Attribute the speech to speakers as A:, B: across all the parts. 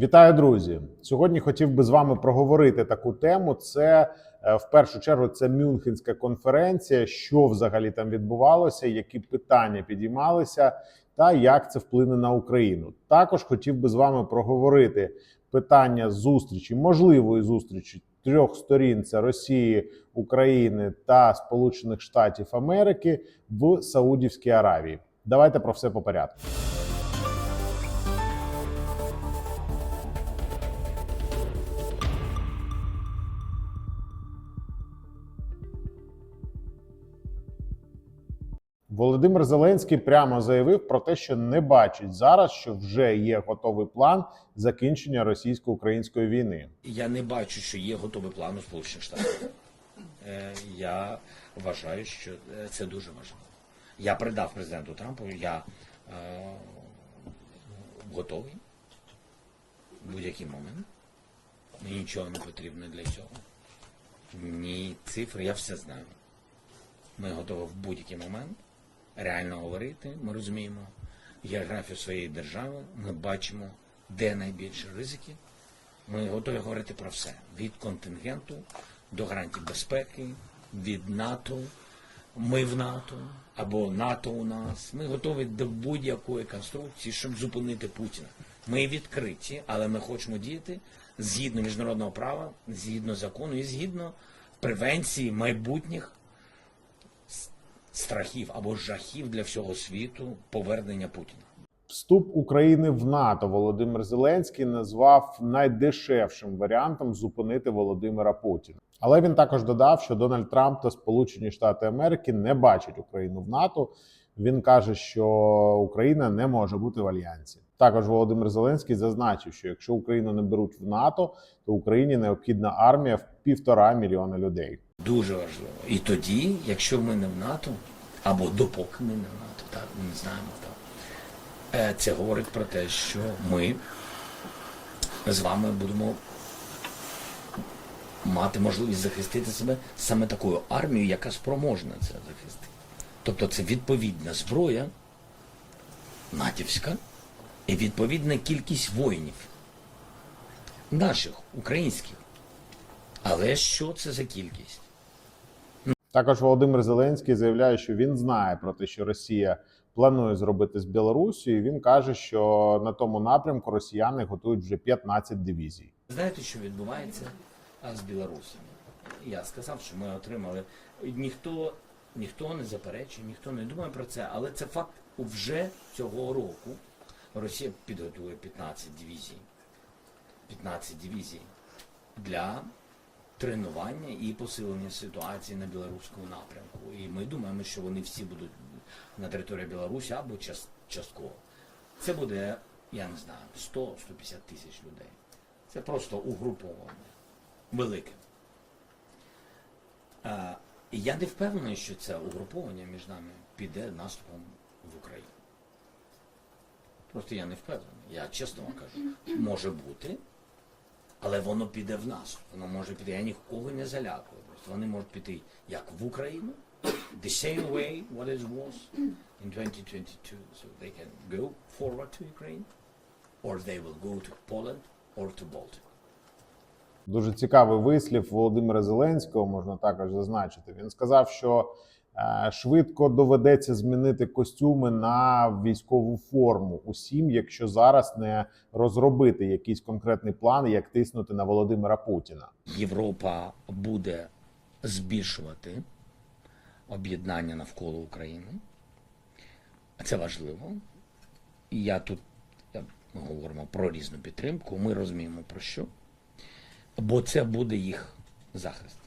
A: Вітаю, друзі! Сьогодні хотів би з вами проговорити таку тему. Це е, в першу чергу це Мюнхенська конференція. Що взагалі там відбувалося, які питання підіймалися, та як це вплине на Україну. Також хотів би з вами проговорити питання зустрічі, можливої зустрічі трьох сторін: це Росії, України та Сполучених Штатів Америки в Саудівській Аравії. Давайте про все по порядку. Володимир Зеленський прямо заявив про те, що не бачить зараз, що вже є готовий план закінчення російсько-української війни.
B: Я не бачу, що є готовий план у Сполучених Штатах. Е, Я вважаю, що е, це дуже важливо. Я передав президенту Трампу, я е, готовий в будь-який момент. Мені нічого не потрібно для цього. Ні цифри, я все знаю. Ми готові в будь-який момент реально говорити. Ми розуміємо географію своєї держави, ми бачимо, де найбільші ризики. Ми готові говорити про все: від контингенту до гарантій безпеки, від НАТО, ми в НАТО або НАТО у нас. Ми готові до будь-якої конструкції, щоб зупинити Путіна. Ми відкриті, але ми хочемо діяти згідно міжнародного права, згідно закону і згідно превенції майбутніх страхів або жахів для всього світу повернення Путіна.
A: Вступ України в НАТО Володимир Зеленський назвав найдешевшим варіантом зупинити Володимира Путіна. Але він також додав, що Дональд Трамп та Сполучені Штати Америки не бачать Україну в НАТО. Він каже, що Україна не може бути в альянсі. Також Володимир Зеленський зазначив, що якщо Україну не беруть в НАТО, то Україні необхідна армія в півтора мільйона людей.
B: Дуже важливо. І тоді, якщо ми не в НАТО, або допоки ми не НАТО, так ми не знаємо так. е, Це говорить про те, що ми з вами будемо мати можливість захистити себе саме такою армією, яка спроможна це захистити. Тобто це відповідна зброя натівська і відповідна кількість воїнів наших, українських. Але що це за кількість?
A: Також Володимир Зеленський заявляє, що він знає про те, що Росія планує зробити з Білорусією. Він каже, що на тому напрямку росіяни готують вже 15 дивізій.
B: Знаєте, що відбувається з білорусами? Я сказав, що ми отримали. Ніхто, ніхто не заперечує, ніхто не думає про це, але це факт вже цього року. Росія підготує 15 дивізій. 15 дивізій для тренування і посилення ситуації на білоруському напрямку. І ми думаємо, що вони всі будуть на території Білорусі або частково. Це буде, я не знаю, 100-150 тисяч людей. Це просто угруповане, велике. Я не впевнений, що це угруповання між нами піде наступом в Україну. Просто я не впевнений. Я чесно вам кажу. Може бути, але воно піде в нас. Воно може піти. Я нікого не залякую. Просто вони можуть піти як в Україну, the same way what it was in 2022. So they can go forward to Ukraine, or they will go to Poland or to Baltic.
A: Дуже цікавий вислів Володимира Зеленського можна також зазначити. Він сказав, що швидко доведеться змінити костюми на військову форму усім, якщо зараз не розробити якийсь конкретний план, як тиснути на Володимира Путіна.
B: Європа буде збільшувати об'єднання навколо України. Це важливо. Я тут ми говоримо про різну підтримку. Ми розуміємо про що. Бо це буде їх захист.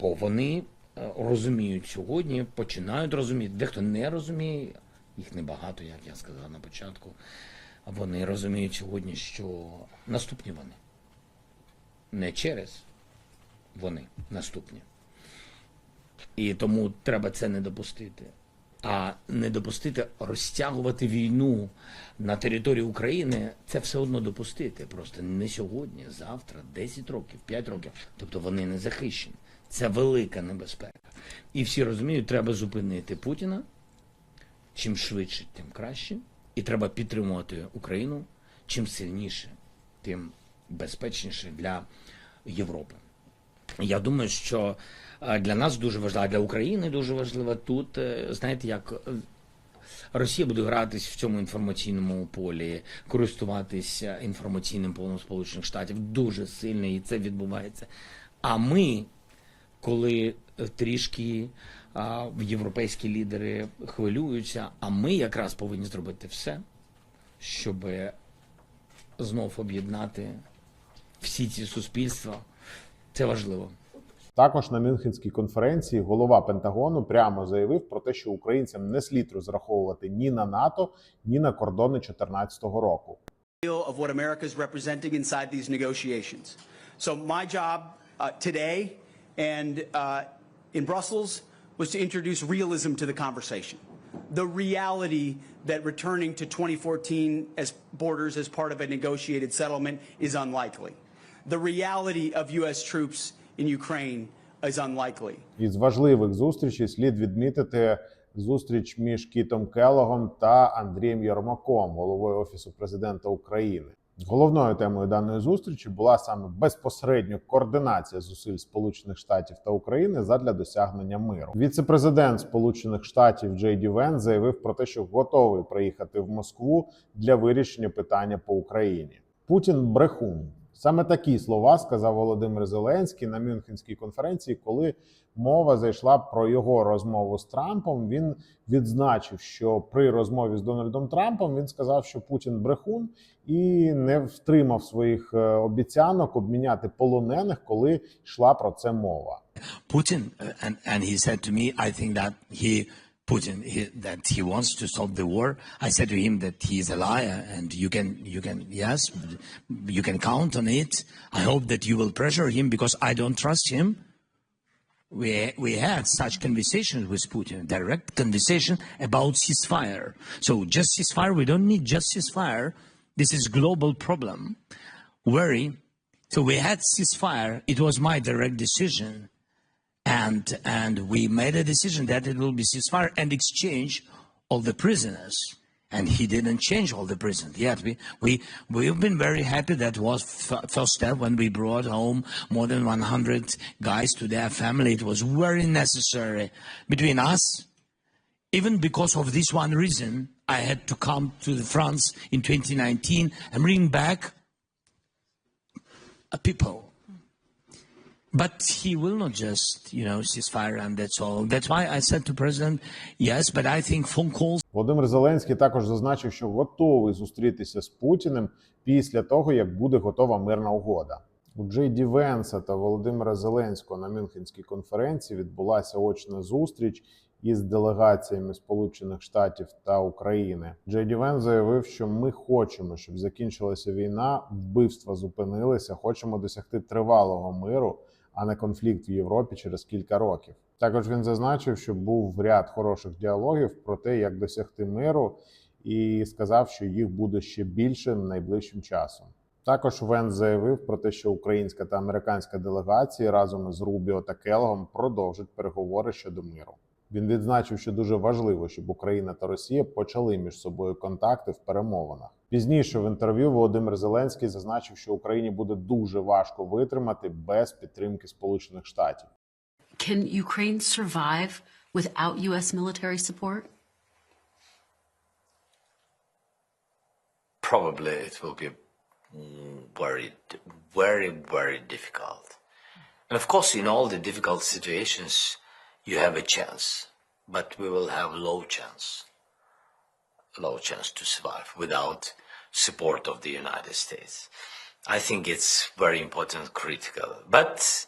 B: Бо вони е, розуміють сьогодні, починають розуміти. Дехто не розуміє, їх небагато, як я сказав на початку. Вони розуміють сьогодні, що наступні вони не через вони наступні. І тому треба це не допустити. А не допустити розтягувати війну на території України це все одно допустити. Просто не сьогодні, завтра, 10 років, 5 років. Тобто вони не захищені. Це велика небезпека. І всі розуміють, треба зупинити Путіна. Чим швидше, тим краще. І треба підтримувати Україну чим сильніше, тим безпечніше для Європи. Я думаю, що е, для нас дуже важливо, а для України дуже важливо тут, е, знаєте, як е, Росія буде гратись в цьому інформаційному полі, користуватися інформаційним полем Сполучених Штатів дуже сильно, і це відбувається. А ми, коли е, трішки а, європейські лідери хвилюються, а ми якраз повинні зробити все, щоб знов об'єднати всі ці суспільства. Це важливо.
A: Також на Мюнхенській конференції голова Пентагону прямо заявив про те, що українцям не слід розраховувати ні на НАТО, ні на кордони 2014 року.
C: of what America is representing inside these negotiations. So my job uh, today and uh, in Brussels was to introduce realism to the conversation. The reality that returning to 2014 as borders as part of a negotiated settlement is unlikely. The reality of U.S. troops in Ukraine is unlikely.
A: Із важливих зустрічей слід відмітити зустріч між Кітом Келогом та Андрієм Єрмаком, головою офісу президента України. Головною темою даної зустрічі була саме безпосередньо координація зусиль Сполучених Штатів та України задля досягнення миру. Віце-президент Сполучених Штатів Джей Ді Вен заявив про те, що готовий приїхати в Москву для вирішення питання по Україні. Путін брехун. Саме такі слова сказав Володимир Зеленський на Мюнхенській конференції, коли мова зайшла про його розмову з Трампом. Він відзначив, що при розмові з Дональдом Трампом він сказав, що Путін брехун і не втримав своїх е, обіцянок обміняти полонених, коли йшла про це мова.
D: Putin, uh, and and he said to me, I think that he Putin he, that he wants to stop the war. I said to him that he is a liar, and you can you can yes, you can count on it. I hope that you will pressure him because I don't trust him. We we had such conversations with Putin, direct conversation about ceasefire. So just ceasefire, we don't need just ceasefire. This is global problem. Worry. So we had ceasefire. It was my direct decision and and we made a decision that it will be ceasefire and exchange all the prisoners. And he didn't change all the prisoners. Yet we we we've been very happy. That was first step when we brought home more than 100 guys to their family. It was very necessary between us. Even because of this one reason, I had to come to the France in 2019 and bring back a people. But he will not just, you know, ceasefire and that's all. That's why I said to President, yes, but I think phone calls
A: Володимир Зеленський також зазначив, що готовий зустрітися з Путіним після того, як буде готова мирна угода. У Джей Ді Венса та Володимира Зеленського на Мюнхенській конференції відбулася очна зустріч із делегаціями Сполучених Штатів та України. Джей Ді заявив, що ми хочемо, щоб закінчилася війна, вбивства зупинилися. Хочемо досягти тривалого миру, а не конфлікт в Європі через кілька років. Також він зазначив, що був ряд хороших діалогів про те, як досягти миру, і сказав, що їх буде ще більше найближчим часом. Також Венс заявив про те, що українська та американська делегації разом із Рубіо та Келгом продовжать переговори щодо миру. Він відзначив, що дуже важливо, щоб Україна та Росія почали між собою контакти в перемовинах. Пізніше в інтерв'ю Володимир Зеленський зазначив, що Україні буде дуже важко витримати без підтримки Сполучених Штатів.
E: Can Ukraine survive without U.S. military support?
F: probably it will be mm, very, very, very difficult. And of course, in all the difficult situations, you have a chance, but we will have low chance, low chance to survive without support of the United States. I think it's very important, critical. But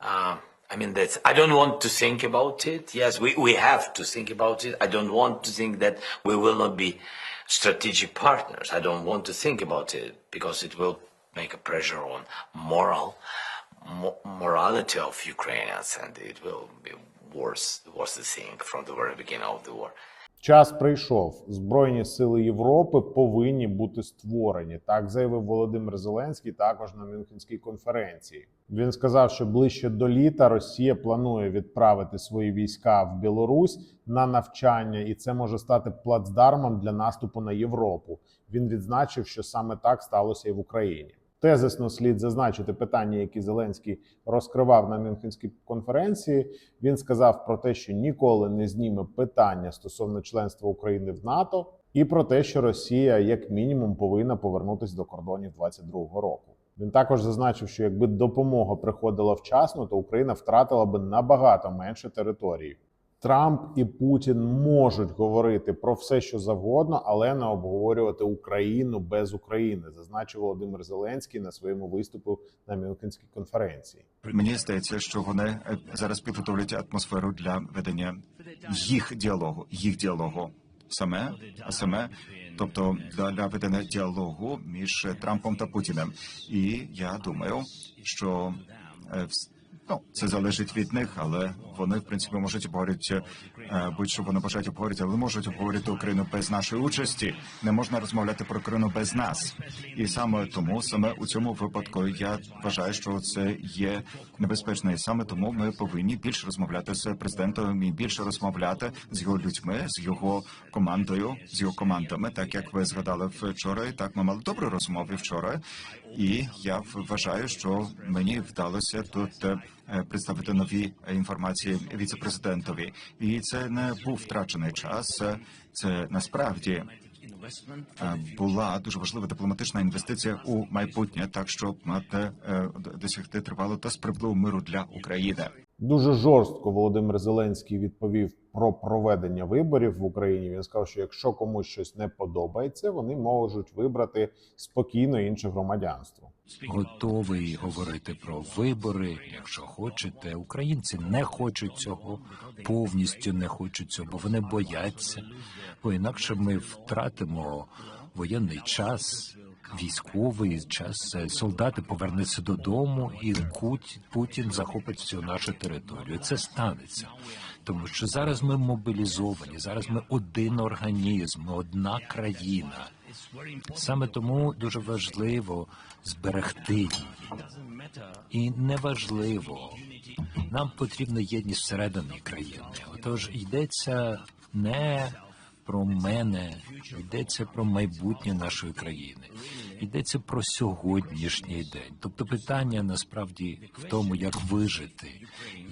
F: uh, I mean, that's, I don't want to think about it. Yes, we, we have to think about it. I don't want to think that we will not be strategic partners. I don't want to think about it because it will make a pressure on moral, mo- morality of Ukrainians, and it will be worse, worse thing from the very beginning of the war.
A: Час прийшов. Збройні сили Європи повинні бути створені. Так заявив Володимир Зеленський також на Мюнхенській конференції. Він сказав, що ближче до літа Росія планує відправити свої війська в Білорусь на навчання, і це може стати плацдармом для наступу на Європу. Він відзначив, що саме так сталося і в Україні. Тезисно слід зазначити питання, які Зеленський розкривав на Мюнхенській конференції. Він сказав про те, що ніколи не зніме питання стосовно членства України в НАТО, і про те, що Росія як мінімум повинна повернутися до кордонів 22-го року. Він також зазначив, що якби допомога приходила вчасно, то Україна втратила би набагато менше території. Трамп і Путін можуть говорити про все, що завгодно, але не обговорювати Україну без України, зазначив Володимир Зеленський на своєму виступі на Мюнхенській конференції.
G: Мені здається, що вони е, зараз підготовлять атмосферу для ведення їх діалогу, їх діалогу саме, саме, тобто для, ведення діалогу між Трампом та Путіним. І я думаю, що е, ну, це залежить від них, але вони в принципі можуть обговорити е, будь-що вони бажають обговорити, але можуть обговорити Україну без нашої участі. Не можна розмовляти про Україну без нас. І саме тому, саме у цьому випадку, я вважаю, що це є небезпечно, і саме тому ми повинні більше розмовляти з президентом і більше розмовляти з його людьми, з його командою, з його командами, так як ви згадали вчора. І так ми мали добру розмову вчора. І я вважаю, що мені вдалося тут е, представити нові інформації віцепрезидентові. І це не був втрачений час. Це насправді е, була дуже важлива дипломатична інвестиція у майбутнє, так щоб мати е, досягти тривалого та справедливого миру для України.
A: Дуже жорстко Володимир Зеленський відповів про проведення виборів в Україні. Він сказав, що якщо комусь щось не подобається, вони можуть вибрати спокійно інше громадянство.
H: готовий говорити про вибори, якщо хочете. Українці не хочуть цього, повністю не хочуть цього, бо вони бояться. Бо інакше ми втратимо воєнний час, військовий час. Е, Солдати повернуться додому, і Путін захопить всю нашу територію. Це станеться. Тому що зараз ми мобілізовані, зараз ми один організм, одна країна. Саме тому дуже важливо зберегти її. І неважливо, нам потрібна єдність всередині країни. Отож йдеться не про мене, йдеться про майбутнє нашої країни, йдеться про сьогоднішній день. Тобто питання насправді в тому, як вижити,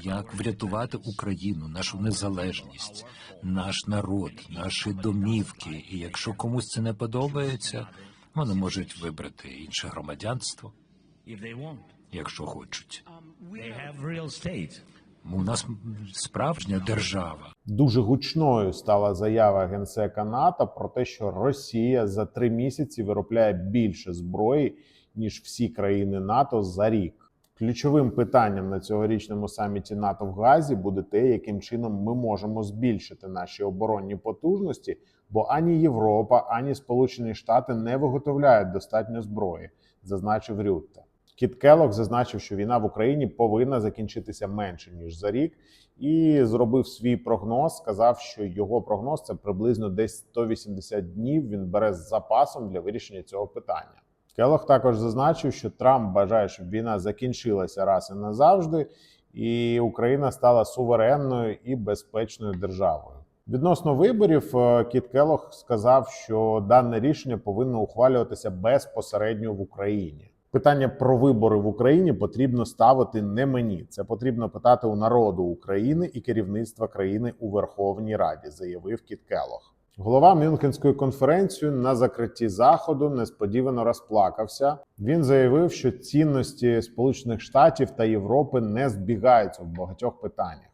H: як врятувати Україну, нашу незалежність, наш народ, наші домівки. І якщо комусь це не подобається, вони можуть вибрати інше громадянство, якщо хочуть. У нас справжня держава.
A: Дуже гучною стала заява генсека НАТО про те, що Росія за три місяці виробляє більше зброї ніж всі країни НАТО за рік. Ключовим питанням на цьогорічному саміті НАТО в Газі буде те, яким чином ми можемо збільшити наші оборонні потужності, бо ані Європа, ані Сполучені Штати не виготовляють достатньо зброї, зазначив Рютте. Кіт Келлог зазначив, що війна в Україні повинна закінчитися менше ніж за рік, і зробив свій прогноз. Сказав, що його прогноз це приблизно десь 180 днів. Він бере з запасом для вирішення цього питання. Келлог також зазначив, що Трамп бажає, щоб війна закінчилася раз і назавжди, і Україна стала суверенною і безпечною державою. Відносно виборів, е, Кіт Келлог сказав, що дане рішення повинно ухвалюватися безпосередньо в Україні. Питання про вибори в Україні потрібно ставити не мені. Це потрібно питати у народу України і керівництва країни у Верховній Раді, заявив Кіт Келлог. Голова Мюнхенської конференції на закритті заходу несподівано розплакався. Він заявив, що цінності Сполучених Штатів та Європи не збігаються в багатьох питаннях.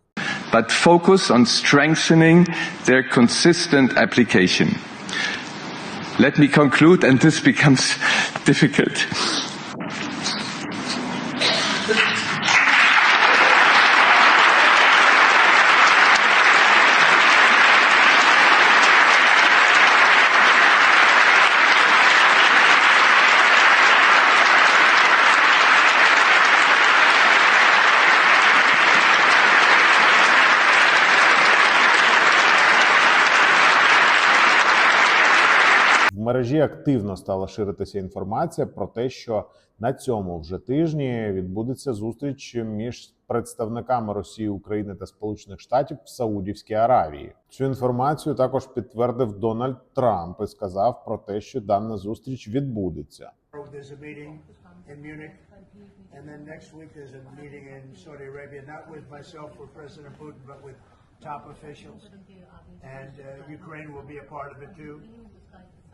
I: but focus on strengthening their consistent application. Let me conclude, and this becomes difficult.
A: Мережі активно стала ширитися інформація про те, що на цьому вже тижні відбудеться зустріч між представниками Росії, України та Сполучених Штатів в Саудівській Аравії. Цю інформацію також підтвердив Дональд Трамп і сказав про те, що дана зустріч відбудеться.
J: Top officials. And uh, Ukraine will be a part of it too.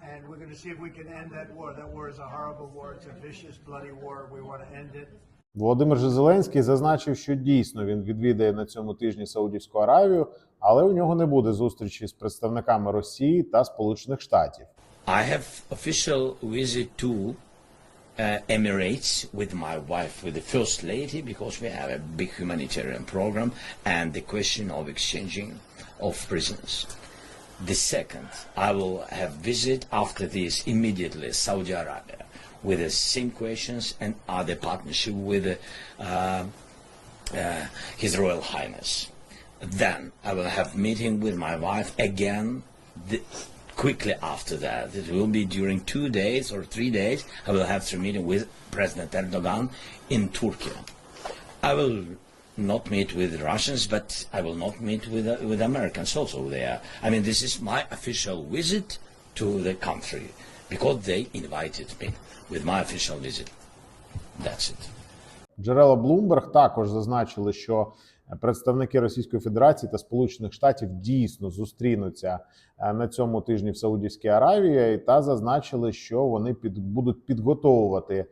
J: And we're going to see if we can end that war. That war is a horrible war. It's a vicious, bloody war. We want to end it.
A: Володимир Зеленський зазначив, що дійсно він відвідає на цьому тижні Саудівську Аравію, але у нього не буде зустрічі з представниками Росії та Сполучених Штатів.
B: I have official visit to uh, Emirates with my wife, with the First Lady, because we have a big humanitarian program and the question of exchanging of prisoners. The second, I will have visit after this immediately Saudi Arabia with the same questions and other partnership with uh, uh, His Royal Highness. Then I will have meeting with my wife again. The, quickly after that, it will be during two days or three days. I will have a meeting with President Erdogan in Turkey. I will not meet with Russians, but I will not meet with uh, with Americans also there. I mean, this is my official visit to the country because they invited me with my official visit. That's it.
A: Джерела Bloomberg також зазначили, що представники Російської Федерації та Сполучених Штатів дійсно зустрінуться е, на цьому тижні в Саудівській Аравії, та зазначили, що вони під будуть підготовувати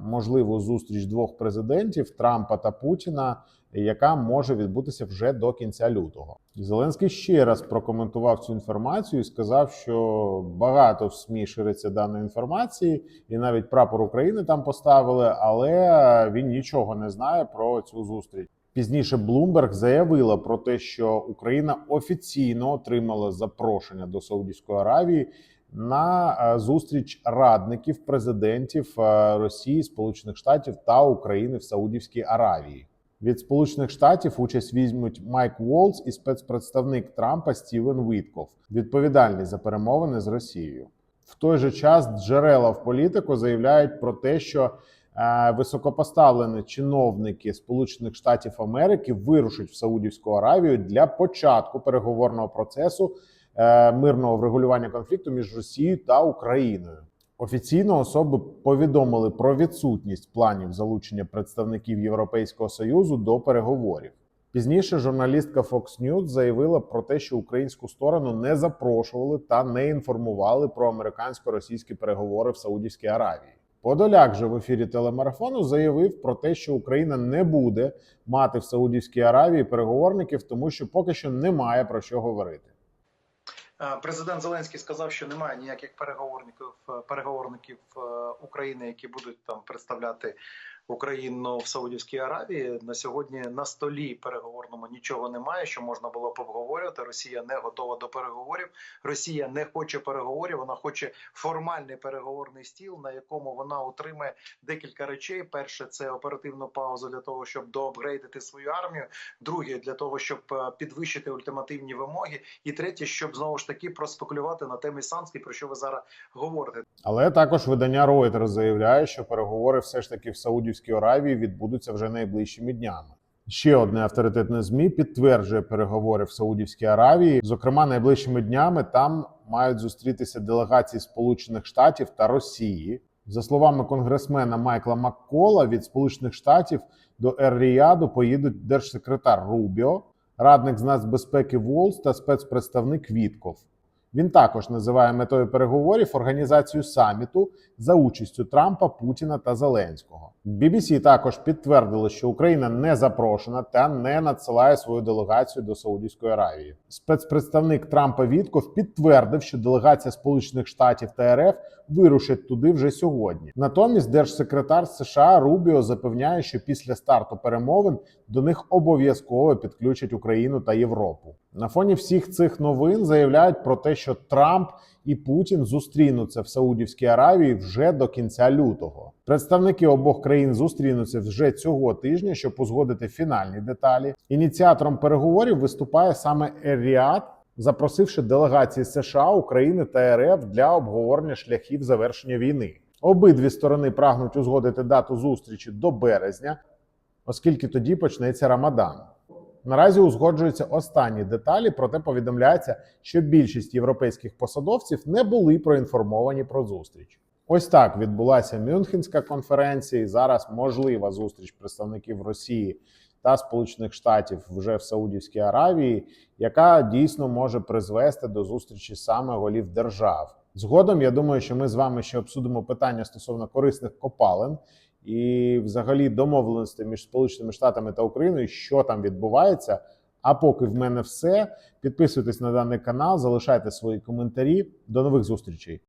A: можливу зустріч двох президентів Трампа та Путіна, яка може відбутися вже до кінця лютого. Зеленський ще раз прокоментував цю інформацію і сказав, що багато в СМІ шириться даної інформації, і навіть прапор України там поставили, але він нічого не знає про цю зустріч. Пізніше Bloomberg заявила про те, що Україна офіційно отримала запрошення до Саудівської Аравії на е, зустріч радників президентів е, Росії, Сполучених Штатів та України в Саудівській Аравії. Від Сполучених Штатів участь візьмуть Майк Волц і спецпредставник Трампа Стівен Вітков, відповідальний за перемовини з Росією. В той же час джерела в політику заявляють про те, що е, високопоставлені чиновники Сполучених Штатів Америки вирушать в Саудівську Аравію для початку переговорного процесу мирного врегулювання конфлікту між Росією та Україною. Офіційно особи повідомили про відсутність планів залучення представників Європейського союзу до переговорів. Пізніше журналістка Fox News заявила про те, що українську сторону не запрошували та не інформували про американсько-російські переговори в Саудівській Аравії. Подоляк же в ефірі телемарафону заявив про те, що Україна не буде мати в Саудівській Аравії переговорників, тому що поки що немає про що говорити.
K: Президент Зеленський сказав, що немає ніяких переговорників е, переговорників е, України, які будуть там представляти Україну в Саудівській Аравії. На сьогодні на столі переговорному нічого немає, що можна було б обговорювати. Росія не готова до переговорів. Росія не хоче переговорів. Вона хоче формальний переговорний стіл, на якому вона отримає декілька речей. Перше це оперативну паузу для того, щоб доапгрейдити свою армію. Друге для того, щоб е, підвищити ультимативні вимоги. І третє, щоб знову ж таки проспекулювати на темі санкцій, про що ви зараз говорите.
A: Але також видання Reuters заявляє, що переговори все ж таки в Саудівській Аравії відбудуться вже найближчими днями. Ще одне авторитетне змі підтверджує переговори в Саудівській Аравії. Зокрема, найближчими днями там мають зустрітися делегації Сполучених Штатів та Росії. За словами конгресмена Майкла Маккола, від Сполучених Штатів до Ер-Ріяду поїдуть держсекретар Рубіо, радник з нацбезпеки Волс та спецпредставник Вітков. Він також називає метою переговорів організацію саміту за участю Трампа, Путіна та Зеленського. BBC також підтвердило, що Україна не запрошена та не надсилає свою делегацію до Саудівської Аравії. Спецпредставник Трампа Вітков підтвердив, що делегація Сполучених Штатів та РФ вирушить туди вже сьогодні. Натомість держсекретар США Рубіо запевняє, що після старту перемовин до них обов'язково підключать Україну та Європу. На фоні всіх цих новин заявляють про те, що Трамп і Путін зустрінуться в Саудівській Аравії вже до кінця лютого. Представники обох країн зустрінуться вже цього тижня, щоб узгодити фінальні деталі. Ініціатором переговорів виступає саме Ер-Ріад, запросивши делегації США, України та РФ для обговорення шляхів завершення війни. Обидві сторони прагнуть узгодити дату зустрічі до березня, оскільки тоді почнеться Рамадан. Наразі узгоджуються останні деталі, проте повідомляється, що більшість європейських посадовців не були проінформовані про зустріч. Ось так відбулася Мюнхенська конференція. і Зараз можлива зустріч представників Росії та Сполучених Штатів вже в Саудівській Аравії, яка дійсно може призвести до зустрічі саме голів держав. Згодом я думаю, що ми з вами ще обсудимо питання стосовно корисних копалин і, взагалі, домовленості між Сполученими Штатами та Україною, що там відбувається. А поки в мене все. Підписуйтесь на даний канал, залишайте свої коментарі. До нових зустрічей.